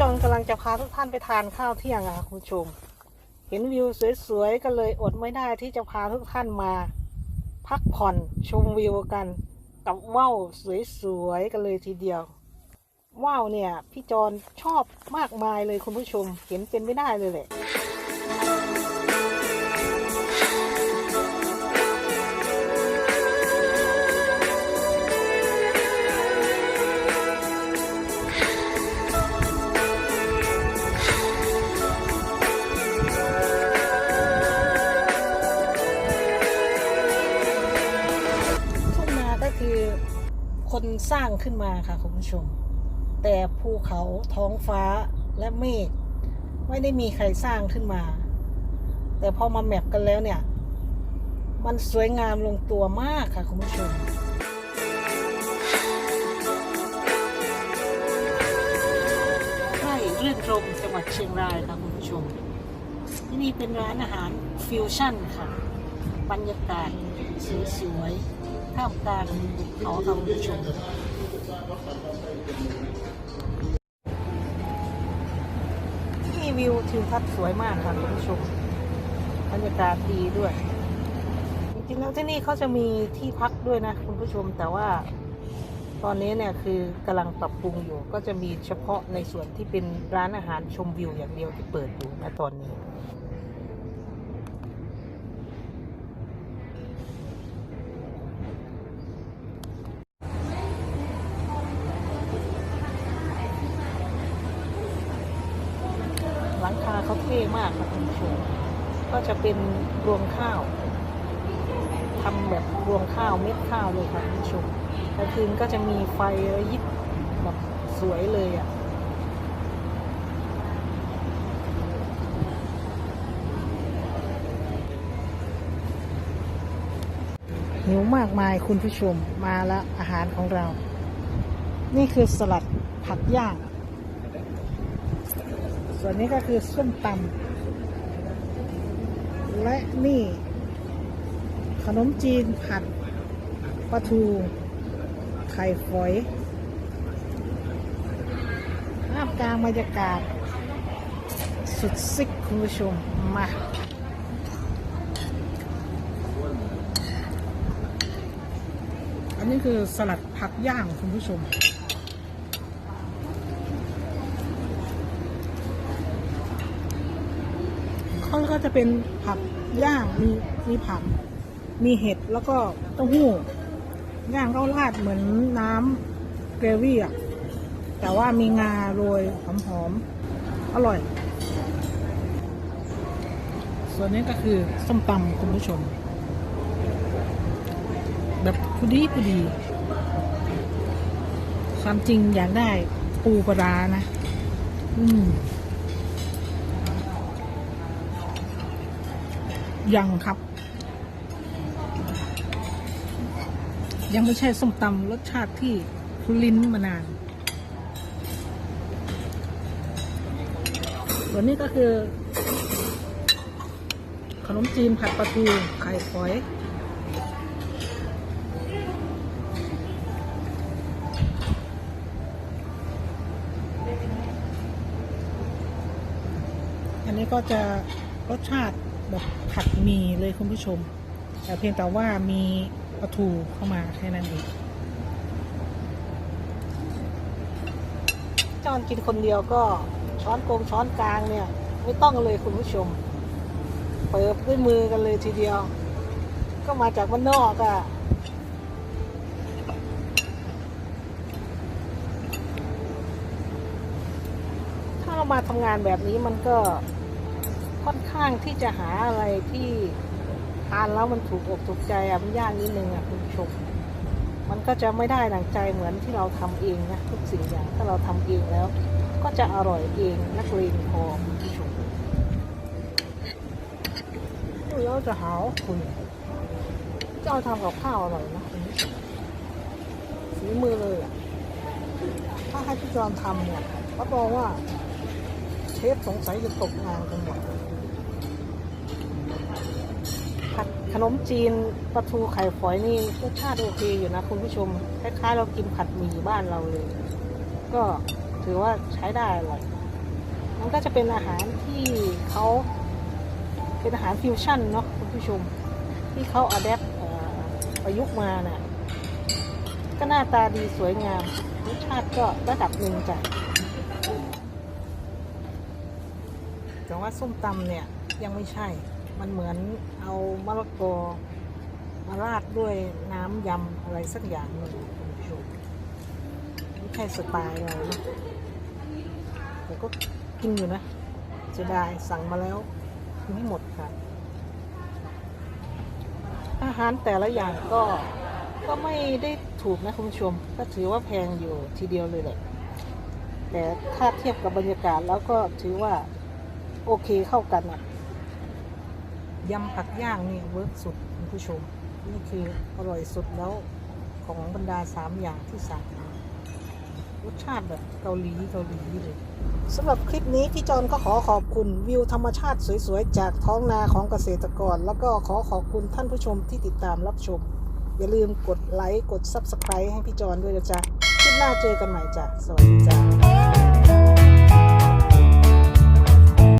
จอนกำลังจะพาทุกท่านไปทานข้าวเที่ยงอะค่ะคุณผู้ชม เห็นวิวสวยๆก็เลยอดไม่ได้ที่จะพาทุกท่านมา พักผ่อนชมวิวกัน กับว่าวสวยๆกันเลยทีเดียวว่าวเนี่ย พี่จอนชอบมากมายเลยคุณผู้ชมเห็นเป็นไม่ได้เลยแหละ คนสร้างขึ้นมาค่ะคุณผู้ชม แต่ภูเขาท้องฟ้าและเมฆไม่ได้มีใครสร้างขึ้นมา แต่พอมาแมปกันแล้วเนี่ย มันสวยงามลงตัวมากค่ะคุณผู้ชมให้รื่อนรมจังหวัดเชียงรายค่ะคุณผู้ชม ที่นี่เป็นร้านอาหารฟิวชั่นค่ะ บรรยากาศสวยๆ ท่ามกลางเขาค่ะคุณผู้ชมที่วิวทิวทัศน์สวยมากค่ะคุณผู้ชมบรรยากาศดีด้วย จริงๆแล้วที่นี่เขาจะมีที่พักด้วยนะคุณผู้ชมแต่ว่าตอนนี้เนี่ยคือกำลังปรับปรุงอยู่ก็จะมีเฉพาะในส่วนที่เป็นร้านอาหารชมวิวอย่างเดียวที่เปิดอยู่ณตอนนี้ เขาเท่มากค่ะคุณผู้ชมก็จะเป็นรวงข้าวทำแบบรวงข้าวเม็ดข้าวเลยค่ะคุณผู้ชมกลางคืนก็จะมีไฟระยิบแบบสวยเลยอะหิวมากมายคุณผู้ชมมาล้วอาหารของเรา นี่คือสลัดผักย่าง ส่วนนี้ก็คือส้มตำและนี่ ขนมจีนผัดปลาทู ไข่ฝอยท่ามกลางบรรยากาศ สุดซิกคุณผู้ชม มาอันนี้คือสลัดผักย่างคุณผู้ชม เขา ก็จะเป็นผักย่างมีมีผัก มีเห็ดแล้วก็เต้าหู้ย่างก็ราดเหมือนน้ำเกรวี่อะแต่ว่ามีงาโรยหอมๆอมอร่อย ส่วนนี้ก็คือส้มตำคุณผู้ชม แบบพอดีพอดี ความจริงอยากได้ปูปลาร้านะ อืม ยังครับ ยังไม่ใช่ส้มตำรสชาติที่คุ้นลิ้นมานานส่วนนี้ก็คือ ขนมจีนผัดปลาทูไข่ฝอยอันนี้ก็จะรสชาติ แบบผัดมีเลยคุณผู้ชม แต่เพียงแต่ว่ามีปลาทูเข้ามาแค่นั้นเองจอนกินคนเดียวก็ช้อนโกงช้อนกลางเนี่ย ไม่ต้องเลยคุณผู้ชม เปิดด้วยมือกันเลยทีเดียว ก็มาจากบ้านนอกอะ่ะถ้าเรามาทำงานแบบนี้มันก็ ค่อนข้างที่จะหาอะไรที่ทานแล้วมันถูกอกถูกใจอะมันยากนิดนึงอะคุณผู้ชมมันก็จะไม่ได้ดังใจเหมือนที่เราทำเองนะทุกสิ่งอย่างถ้าเราทำเองแล้ว ก็จะอร่อยเองนักเลงพอคุณผู้ชมเราจะหาคุณเจ้าทำกับข้าวอร่อยนะฝีมือเลยอะถ้าให้พี่จอมทำเนี่ยรับรองว่าเชฟสงสัยจะตกงานกันหมด ขนมจีนปลาทูไข่ฝอยนี่รสชาติโอเคอยู่นะคุณผู้ชม คล้ายๆ เรากินผัดหมี่บ้านเราเลย ก็ถือว่าใช้ได้อร่อย มันก็จะเป็นอาหารที่เขาเป็นอาหารฟิวชั่นเนาะคุณผู้ชม ที่เขาอัดแอปประยุกต์มาน่ะก็หน้าตาดีสวยงามรสชาติก็ระดับหนึ่งจ้ะแต่ว่าส้มตำเนี่ยยังไม่ใช่ มันเหมือนเอามะละกอมาราดด้วยน้ำยำอะไรสักอย่างหนึ่งคุณผู้ชมไม่ใช่สไตล์เรานะแต่ก็กินอยู่นะเสียดายสั่งมาแล้วกินไม่หมดค่ะ อาหารแต่ละอย่างก็ก็ไม่ได้ถูกนะคุณผู้ชม ก็ถือว่าแพงอยู่ทีเดียวเลยแหละ แต่ถ้าเทียบกับบรรยากาศแล้วก็ถือว่าโอเคเข้ากันอะ ยำผักย่างนี่เวิร์กสุดคุณผู้ชม นี่คืออร่อยสุดแล้วของบรรดาสามอย่างที่สั่งมรสชาติแบบเกาหลีเกาหลีเลยสำหรับคลิปนี้พี่จอนก็ขอขอบคุณวิวธรรมชาติสวยๆ จากท้องนาของเกษตรกร แล้วก็ขอขอบคุณท่านผู้ชมที่ติดตามรับชม อย่าลืมกดไลค์กด Subscribe ให้พี่จอนด้วยนะจ๊ะคลิปหน้าเจอกันใหม่จ้ะสวัสดีจ้า